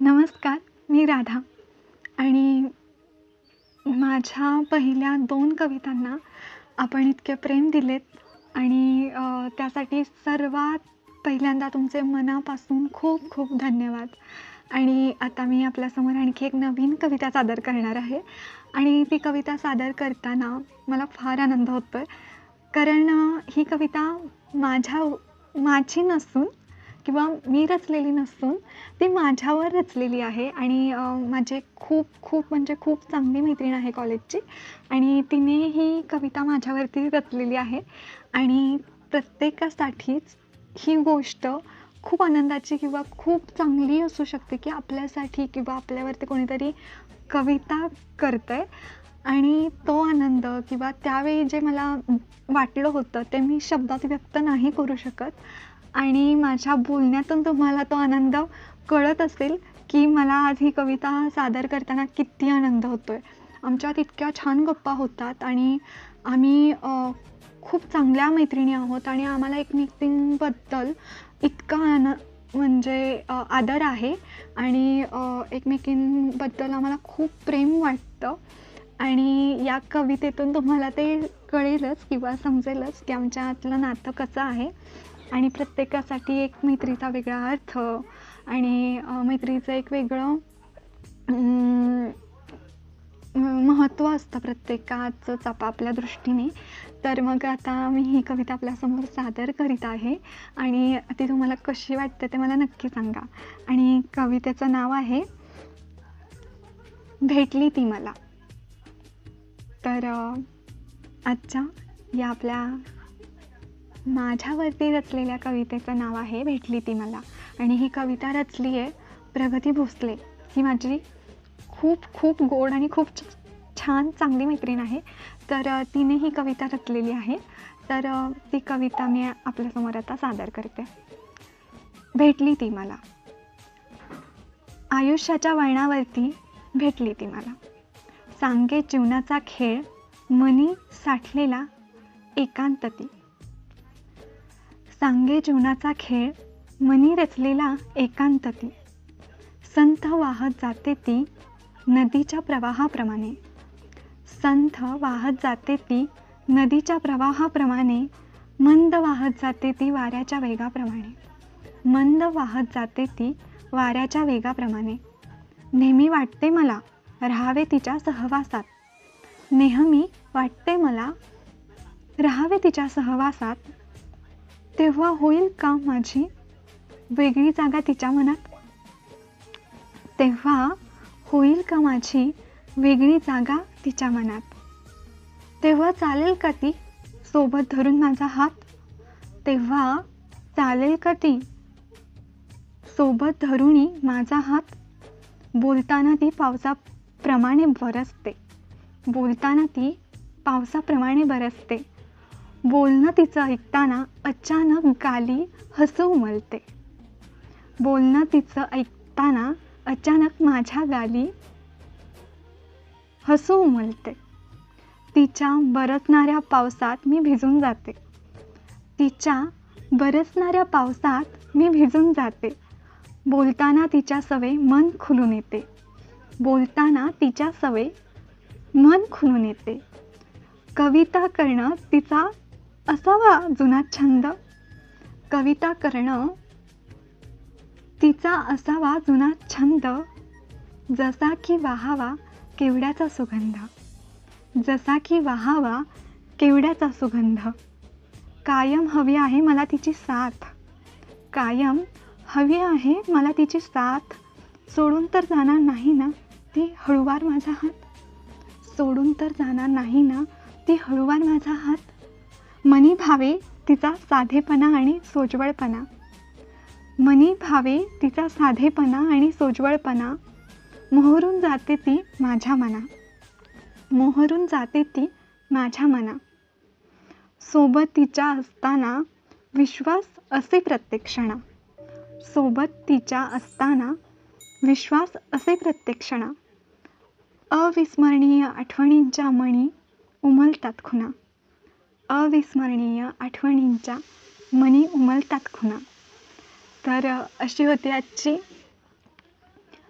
नमस्कार मी राधा. आणि माझ्या पहिल्या दोन कवितांना आपण इतके प्रेम दिलेत आणि त्यासाठी सर्वात पहिल्यांदा तुमचे मनापासून खूप खूप धन्यवाद. आणि आता मी आपल्यासमोर आणखी एक नवीन कविता सादर करणार आहे. आणि ती कविता सादर करताना मला फार आनंद होतो आहे कारण ही कविता माझ्या माझी नसून किंवा मी रचलेली नसून ती माझ्यावर रचलेली आहे. आणि माझे खूप खूप म्हणजे खूप चांगली मैत्रीण आहे कॉलेजची. आणि तिने ही कविता माझ्यावरती रचलेली आहे. आणि प्रत्येकासाठीच ही गोष्ट खूप आनंदाची किंवा खूप चांगली असू शकते की आपल्यासाठी किंवा आपल्यावरती कोणीतरी कविता करतं आहे आणि तो आनंद किंवा त्यावेळी जे मला वाटलं होतं ते मी शब्दात व्यक्त नाही करू शकत. आणि माझ्या बोलण्यातून तुम्हाला तो आनंद कळत असेल की मला आज ही कविता सादर करताना किती आनंद होतो आहे आमच्यात इतक्या छान गप्पा होतात आणि आम्ही खूप चांगल्या मैत्रिणी आहोत आणि आम्हाला एकमेकींबद्दल इतका आन म्हणजे आदर आहे आणि एकमेकींबद्दल आम्हाला खूप प्रेम वाटतं. आणि या कवितेतून तुम्हाला ते कळेलच किंवा समजेलच की आमच्यातलं नातं कसं आहे. आणि प्रत्येकासाठी एक मैत्रीचा वेगळा अर्थ आणि मैत्रीचं एक वेगळं महत्त्व असतं प्रत्येकाचंच आपापल्या दृष्टीने. तर मग आता मी ही कविता आपल्यासमोर सादर करीत आहे आणि ती तुम्हाला कशी वाटते ते मला नक्की सांगा. आणि कवितेचं नाव आहे भेटली ती मला. तर आजच्या या आपल्या माझ्यावरती रचलेल्या कवितेचं नाव आहे भेटली ती मला. आणि ही कविता रचली आहे प्रगती भोसले. ही माझी खूप खूप गोड आणि खूप छ- छान चांगली मैत्रीण आहे. तर तिने ही कविता रचलेली आहे. तर ती कविता मी आपल्यासमोर आता सादर करते. भेटली ती मला. आयुष्याच्या वळणावरती भेटली ती मला. सांगे जीवनाचा खेळ मनी साठलेला एकांत ती सांगे जीवनाचा खेळ मनी रचलेला एकांतती. संथ वाहत जाते ती नदीच्या प्रवाहाप्रमाणे. संथ वाहत जाते ती नदीच्या प्रवाहाप्रमाणे मंद वाहत जाते ती वाऱ्याच्या वेगाप्रमाणे. मंद वाहत जाते ती वाऱ्याच्या वेगाप्रमाणे. नेहमी वाटते मला राहावे तिच्या सहवासात. नेहमी वाटते मला राहावे तिच्या सहवासात. तेव्हा होईल का माझी वेगळी जागा तिच्या मनात? तेव्हा होईल का माझी वेगळी जागा तिच्या मनात? तेव्हा चालेल का ती सोबत धरून माझा हात? तेव्हा चालेल का ती सोबत धरुणी माझा हात? बोलताना ती पावसाप्रमाणे बरसते. बोलताना ती पावसाप्रमाणे बरसते. बोलणं तिचं ऐकताना अचानक गाली हसू उमलते. बोलणं तिचं ऐकताना अचानक माझ्या गाली हसू उमलते. तिच्या बरसणाऱ्या पावसात मी भिजून जाते. तिच्या बरसणाऱ्या पावसात मी भिजून जाते. बोलताना तिच्या सवय मन खुलून येते. बोलताना तिच्या सवय मन खुलून येते. कविता करणं तिचा असावा जुना छंद. कविता करणं. तिचा असावा जुना छंद. जसा की वाहावा केवड्याचा सुगंध. जसा की वाहावा केवड्याचा सुगंध. कायम हवी आहे मला तिची साथ. कायम हवी आहे मला तिची साथ. सोडून तर जाणार नाही ना ती हळूवार माझा हात? सोडून तर जाणार नाही ना ती हळूवार माझा हात? मनी भावे तिचा साधेपणा आणि सोज्वळपणा. मनी भावे तिचा साधेपणा आणि सोज्वळपणा. मोहरून जाते ती माझ्या मना. मोहरून जाते ती माझ्या मना. सोबत तिच्या असताना विश्वास असे प्रत्येक क्षणा सोबत तिच्या असताना विश्वास असे प्रत्येक क्षणा अविस्मरणीय आठवणींच्या मणी उमलतात खुणा. अविस्मरणीय आठवणींच्या मनी उमलतात खुणा. तर अशी होती आजची.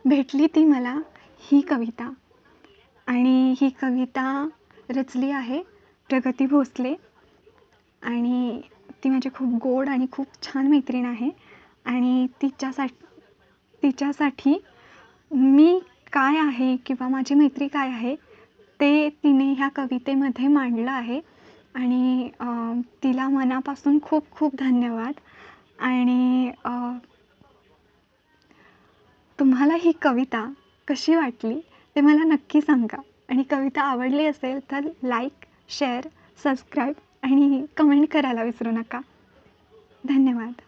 भेटली ती मला ही कविता. आणि ही कविता रचली आहे प्रगती भोसले. आणि ती माझी खूप गोड आणि खूप छान मैत्रीण आहे. आणि तिच्यासाठी तिच्यासाठी मी काय आहे किंवा माझी मैत्री काय आहे ते तिने ह्या कवितेमध्ये मांडलं आहे. आणि तिला मनापासून खूप खूप धन्यवाद. आणि तुम्हाला ही कविता कशी वाटली ते मला नक्की सांगा. आणि कविता आवडली असेल तर लाईक शेअर सबस्क्राईब आणि कमेंट करायला विसरू नका. धन्यवाद.